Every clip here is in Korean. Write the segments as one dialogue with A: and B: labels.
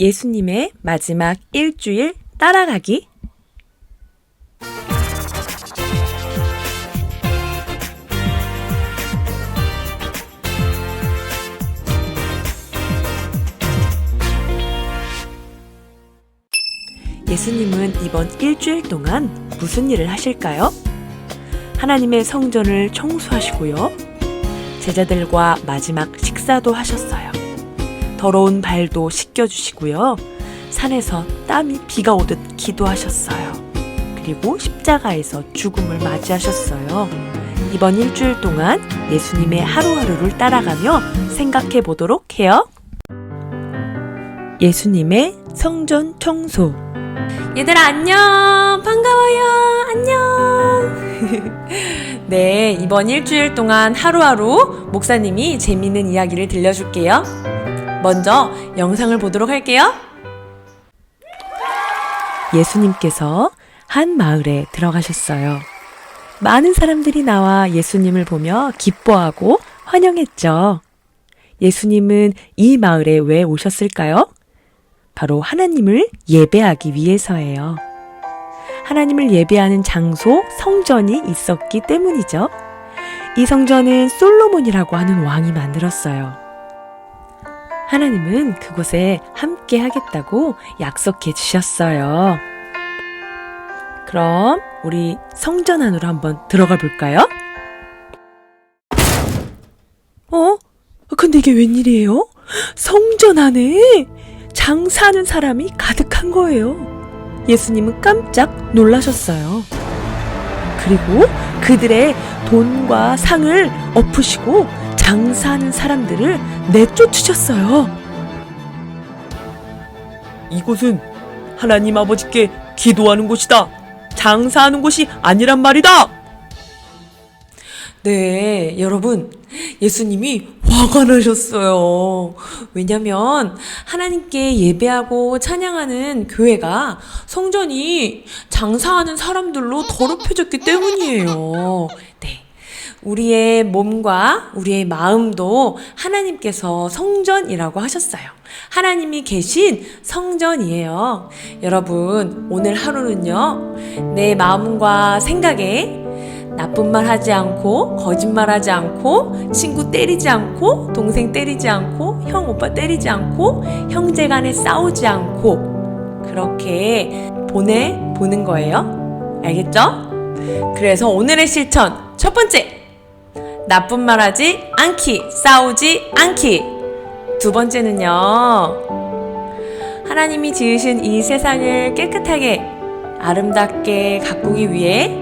A: 예수님의 마지막 일주일 따라가기. 예수님은 이번 일주일 동안 무슨 일을 하실까요? 하나님의 성전을 청소하시고요. 제자들과 마지막 식사도 하셨어요. 더러운 발도 씻겨주시고요. 산에서 땀이 비가 오듯 기도하셨어요. 그리고 십자가에서 죽음을 맞이하셨어요. 이번 일주일 동안 예수님의 하루하루를 따라가며 생각해 보도록 해요. 예수님의 성전 청소. 얘들아, 안녕! 반가워요! 안녕! 네, 이번 일주일 동안 하루하루 목사님이 재미있는 이야기를 들려줄게요. 먼저 영상을 보도록 할게요. 예수님께서 한 마을에 들어가셨어요. 많은 사람들이 나와 예수님을 보며 기뻐하고 환영했죠. 예수님은 이 마을에 왜 오셨을까요? 바로 하나님을 예배하기 위해서예요. 하나님을 예배하는 장소, 성전이 있었기 때문이죠. 이 성전은 솔로몬이라고 하는 왕이 만들었어요. 하나님은 그곳에 함께 하겠다고 약속해 주셨어요. 그럼 우리 성전 안으로 한번 들어가 볼까요? 어? 근데 이게 웬일이에요? 성전 안에 장사하는 사람이 가득한 거예요. 예수님은 깜짝 놀라셨어요. 그리고 그들의 돈과 상을 엎으시고 장사하는 사람들을 내쫓으셨어요.
B: 이곳은 하나님 아버지께 기도하는 곳이다. 장사하는 곳이 아니란 말이다.
A: 네, 여러분. 예수님이 화가 나셨어요. 왜냐면 하나님께 예배하고 찬양하는 교회가 성전이 장사하는 사람들로 더럽혀졌기 때문이에요. 네. 우리의 몸과 우리의 마음도 하나님께서 성전이라고 하셨어요. 하나님이 계신 성전이에요. 여러분, 오늘 하루는요, 내 마음과 생각에 나쁜 말 하지 않고, 거짓말 하지 않고, 친구 때리지 않고, 동생 때리지 않고, 형, 오빠 때리지 않고, 형제 간에 싸우지 않고, 그렇게 보내보는 거예요. 알겠죠? 그래서 오늘의 실천, 첫 번째! 나쁜 말 하지 않기, 싸우지 않기. 두 번째는요, 하나님이 지으신 이 세상을 깨끗하게, 아름답게 가꾸기 위해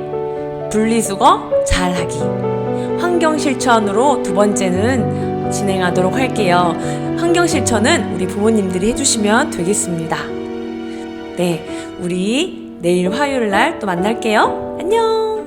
A: 분리수거 잘하기. 환경 실천으로 두 번째는 진행하도록 할게요. 환경 실천은 우리 부모님들이 해주시면 되겠습니다. 네, 우리 내일 화요일 날 또 만날게요. 안녕!